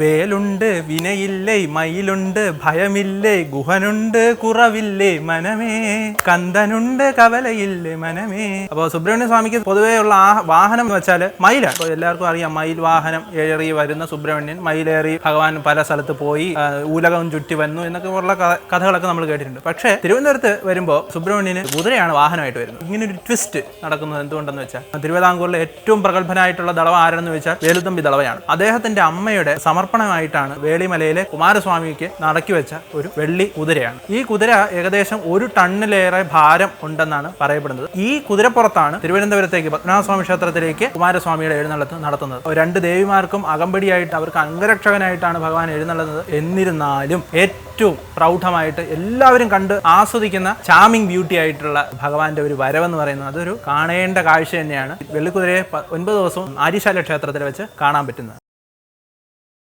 വേലുണ്ട് വിനയില്ലേ മയിലുണ്ട് ഭയമില്ലേ ഗുഹനുണ്ട് കുറവില്ലേ മനമേ. കന്തനുണ്ട് കവലയില്ലേ മനമേ. അപ്പോൾ സുബ്രഹ്മണ്യ സ്വാമിക്ക് പൊതുവേ ഉള്ള ആ വാഹനം എന്ന് വെച്ചാൽ മയിലാണ്. എല്ലാവർക്കും അറിയാം മയിൽ വാഹനം ഏറി വരുന്ന സുബ്രഹ്മണ്യൻ. മയിലേറി ഭഗവാൻ പല സ്ഥലത്ത് പോയി ഊലകം ചുറ്റി വന്നു എന്നൊക്കെ ഉള്ള കഥകളൊക്കെ നമ്മൾ കേട്ടിട്ടുണ്ട്. പക്ഷേ തിരുവനന്തപുരത്ത് വരുമ്പോൾ സുബ്രഹ്മണ്യന് കുതിരയാണ് വാഹനമായിട്ട് വരുന്നത്. ഇങ്ങനെ ഒരു ട്വിസ്റ്റ് നടക്കുന്നത് എന്തുകൊണ്ടെന്ന് വെച്ചാൽ തിരുവിതാംകൂറിലെ ഏറ്റവും പ്രഗത്ഭനായിട്ടുള്ള ദളവ ആരെന്ന് വെച്ചാൽ വേലുത്തമ്പി ദളവയാണ്. അദ്ദേഹത്തിന്റെ അമ്മയുടെ സമർപ്പണമായിട്ടാണ് വേളിമലയിലെ കുമാരസ്വാമിക്ക് നടക്കി വെച്ച ഒരു വെള്ളി കുതിരയാണ്. ഈ കുതിര ഏകദേശം ഒരു ടണ്ണിലേറെ ഭാരം ഉണ്ടെന്നാണ് പറയപ്പെടുന്നത്. ഈ കുതിരപ്പുറത്താണ് തിരുവനന്തപുരത്തേക്ക് പത്മനാഭസ്വാമി ക്ഷേത്രത്തിലേക്ക് കുമാരസ്വാമിയുടെ എഴുന്നള്ളത്ത് നടത്തുന്നത്. രണ്ട് ദേവിമാർക്കും അകമ്പടിയായിട്ട് അവർക്ക് അംഗരക്ഷകനായിട്ടാണ് ഭഗവാൻ എഴുന്നള്ളുന്നത് എന്നിരുന്നാലും ഏറ്റവും പ്രൗഢമായിട്ട് എല്ലാവരും കണ്ട് ആസ്വദിക്കുന്ന ചാമിങ് ബ്യൂട്ടി ആയിട്ടുള്ള ഭഗവാന്റെ ഒരു വരവെന്ന് പറയുന്നത് അതൊരു കാണേണ്ട കാഴ്ച തന്നെയാണ്. വെള്ളിക്കുതിരയെ ഒൻപത് ദിവസവും ആര്യശാല ക്ഷേത്രത്തിൽ വെച്ച് കാണാൻ പറ്റുന്നത്.